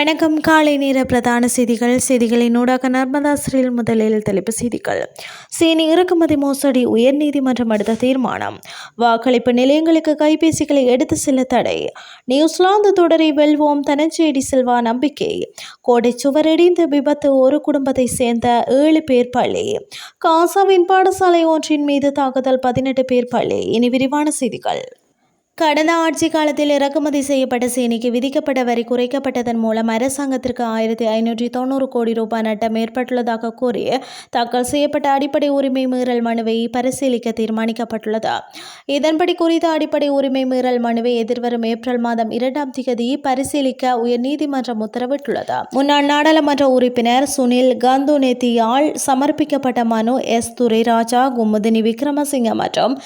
வணக்கம். காலை நேர பிரதான செய்திகள். செய்திகளின் ஊடாக நர்மதா ஸ்ரீல் முதலில் தலைப்பு செய்திகள். சீனி இறக்குமதி மோசடி உயர்நீதிமன்றம் எடுத்த தீர்மானம். வாக்களிப்பு நிலையங்களுக்கு கைபேசிகளை எடுத்து செல்ல தடை. நியூசிலாந்து தொடரை வெல்வோம் தனஞ்சேடி செல்வா நம்பிக்கை. கோடை சுவரடிந்த விபத்து ஒரு குடும்பத்தை சேர்ந்த ஏழு பேர் பள்ளி காசாவின் பாடசாலை ஒன்றின் மீது தாக்குதல் பதினெட்டு பேர் பள்ளி இனி விரிவான செய்திகள். கடந்த ஆட்சி காலத்தில் இறக்குமதி செய்யப்பட்ட சீனிக்கு விதிக்கப்பட்ட வரி குறைக்கப்பட்டதன் மூலம் அரசாங்கத்திற்கு ஆயிரத்தி ஐநூற்றி தொண்ணூறு கோடி ரூபாய் நட்டம் ஏற்பட்டுள்ளதாக கூறி தாக்கல் செய்யப்பட்ட அடிப்படை உரிமை மீறல் மனுவை பரிசீலிக்க தீர்மானிக்கப்பட்டுள்ளது. இதன்படி குறித்த அடிப்படை உரிமை மீறல் மனுவை எதிர்வரும் ஏப்ரல் மாதம் இரண்டாம் தேதி பரிசீலிக்க உயர்நீதிமன்றம் உத்தரவிட்டுள்ளது. முன்னாள் நாடாளுமன்ற உறுப்பினர் சுனில் கந்துனெத்தியால் சமர்ப்பிக்கப்பட்ட மனு எஸ். துரைராஜா குமுதினி விக்ரமசிங்க மற்றும்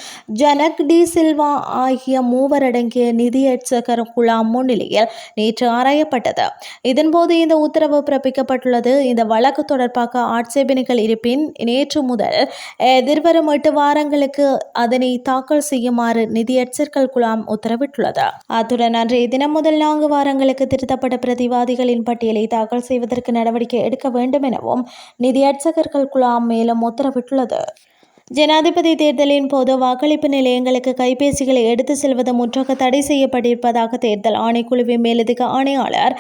ஜனக் டி சில்வா ஆகிய மூவரடங்கிய நிதியட்சகர் குழாம் முன்னிலையில் நேற்று ஆராயப்பட்டது. இதன்போது இந்த உத்தரவு பிறப்பிக்கப்பட்டுள்ளது. இந்த வழக்கு தொடர்பாக ஆட்சேபனைகள் இருப்பின் நேற்று முதல் எதிர்வரும் எட்டு வாரங்களுக்கு அதனை தாக்கல் செய்யுமாறு நிதியட்சர்கள் குழாம் உத்தரவிட்டுள்ளது. அத்துடன் அன்றைய தினம் முதல் நான்கு வாரங்களுக்கு திருத்தப்பட்ட பிரதிவாதிகளின் பட்டியலை தாக்கல் செய்வதற்கு நடவடிக்கை எடுக்க வேண்டும் எனவும் நிதியட்சகர்கள் குழாம் மேலும் உத்தரவிட்டுள்ளது. ஜனாதிபதி தேர்தலின் போது வாக்களிப்பு நிலையங்களுக்கு கைபேசிகளை எடுத்து செல்வது முற்றாக தடை செய்யப்பட்டிருப்பதாக தேர்தல் ஆணைக்குழுவின் மேலதிக ஆணையாளர்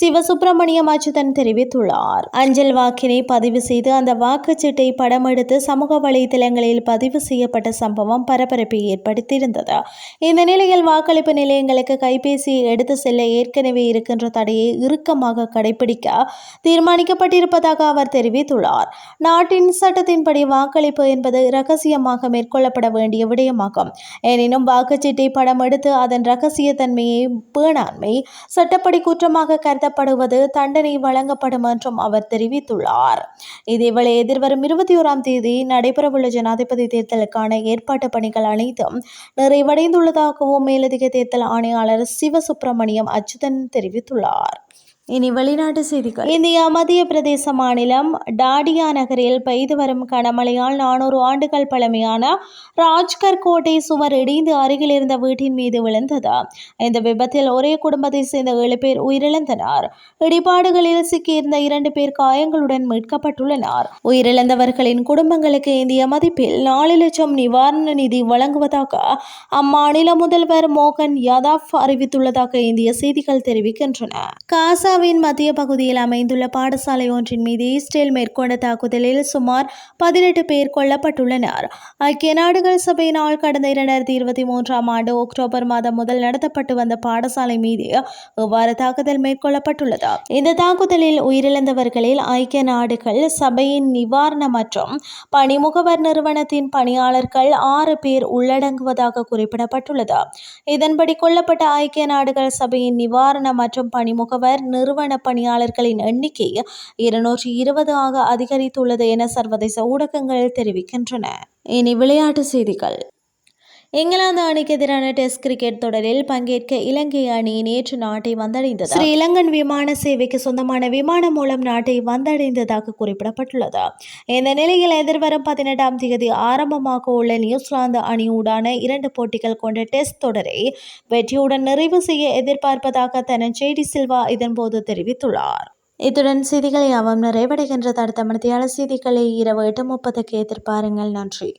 சிவசுப்பிரமணியம் அச்சுதன் தெரிவித்துள்ளார். அஞ்சல் வாக்கினை பதிவு செய்து அந்த வாக்குச்சீட்டை படம் எடுத்து சமூக வலைதளங்களில் பதிவு செய்யப்பட்ட சம்பவம் பரபரப்பை ஏற்படுத்தியிருந்தது. இந்த நிலையில் வாக்களிப்பு நிலையங்களுக்கு கைபேசியை எடுத்து செல்ல ஏற்கனவே இருக்கின்ற தடையை இறுக்கமாக கடைபிடிக்க தீர்மானிக்கப்பட்டிருப்பதாக அவர் தெரிவித்துள்ளார். நாட்டின் சட்டத்தின்படி வாக்களிப்பு என்பது ரகசியமாக மேற்கொள்ளப்பட வேண்டிய விடயமாகும். எனினும் வாக்குச்சீட்டை படம் எடுத்து அதன் ரகசியத்தன்மையை பேணாண்மை சட்டப்படி குற்றமாக கருதப்படுவது தண்டனை வழங்கப்படும் என்றும் அவர் தெரிவித்துள்ளார். இதேவேளை எதிர்வரும் இருபத்தி ஓராம் தேதி நடைபெறவுள்ள ஜனாதிபதி தேர்தலுக்கான ஏற்பாட்டு பணிகள் அனைத்தும் நிறைவடைந்துள்ளதாகவும் மேலதிக தேர்தல் ஆணையாளர் சிவசுப்பிரமணியம் அச்சுதன் தெரிவித்துள்ளார். இனி வெளிநாட்டு செய்திகள். இந்தியா மத்திய பிரதேச மாநிலம் டாடியா நகரில் பெய்து வரும் கனமழையால் நானூறு ஆண்டுகள் பழமையான ராஜ்கர் கோட்டை சுவர் இடிந்து அருகில் இருந்த வீட்டின் மீது விழுந்தது. இந்த விபத்தில் ஒரே குடும்பத்தை சேர்ந்த ஏழு பேர் உயிரிழந்தனர். இடிபாடுகளில் சிக்கியிருந்த இரண்டு பேர் காயங்களுடன் மீட்கப்பட்டுள்ளனர். உயிரிழந்தவர்களின் குடும்பங்களுக்கு இந்திய மதிப்பில் நாலு லட்சம் நிவாரண நிதி வழங்குவதாக அம்மாநில முதல்வர் மோகன் யாதவ் அறிவித்துள்ளதாக இந்திய செய்திகள் தெரிவிக்கின்றன. காசா காசாவின் மத்திய பகுதியில் அமைந்துள்ள பாடசாலை ஒன்றின் மீது இஸ்ரேல் மேற்கொண்ட தாக்குதலில் சுமார் பதினெட்டு பேர் கொல்லப்பட்டுள்ளனர். ஐக்கிய நாடுகள் சபையினால் கடந்த இரண்டாயிரத்தி இருபத்தி மூன்றாம் ஆண்டு அக்டோபர் மாதம் முதல் நடத்தப்பட்டு வந்த பாடசாலை மீது இவ்வாறு தாக்குதல் மேற்கொள்ளப்பட்டுள்ளது. இந்த தாக்குதலில் உயிரிழந்தவர்களில் ஐக்கிய நாடுகள் சபையின் நிவாரண மற்றும் பணிமுகவர் நிறுவனத்தின் பணியாளர்கள் ஆறு பேர் உள்ளடங்குவதாக குறிப்பிடப்பட்டுள்ளது. இதன்படி கொல்லப்பட்ட ஐக்கிய நாடுகள் சபையின் நிவாரண மற்றும் பணிமுகவர் நிறுவன நிறுவன பணியாளர்களின் எண்ணிக்கை இருநூற்றி இருபது ஆக அதிகரித்துள்ளது என சர்வதேச ஊடகங்கள் தெரிவிக்கின்றன. இனி விளையாட்டு செய்திகள். இங்கிலாந்து அணிக்கு எதிரான டெஸ்ட் கிரிக்கெட் தொடரில் பங்கேற்க இலங்கை அணி நேற்று நாட்டை வந்தடைந்தது. ஸ்ரீ இலங்கன் விமான சேவைக்கு சொந்தமான விமானம் மூலம் நாட்டை வந்தடைந்ததாக குறிப்பிடப்பட்டுள்ளது. இந்த நிலையில் எதிர்வரும் பதினெட்டாம் தேதி ஆரம்பமாக உள்ள நியூசிலாந்து அணியுடான இரண்டு போட்டிகள் கொண்ட டெஸ்ட் தொடரை வெற்றியுடன் நிறைவு செய்ய எதிர்பார்ப்பதாக தனஞ்செய்டி சில்வா இதன்போது தெரிவித்துள்ளார். இத்துடன் செய்திகளை அவம் நிறைவடைகின்ற தடுத்த மனத்தியால செய்திகளை இரவு எட்டு முப்பதுக்கு எதிர்பாருங்கள். நன்றி.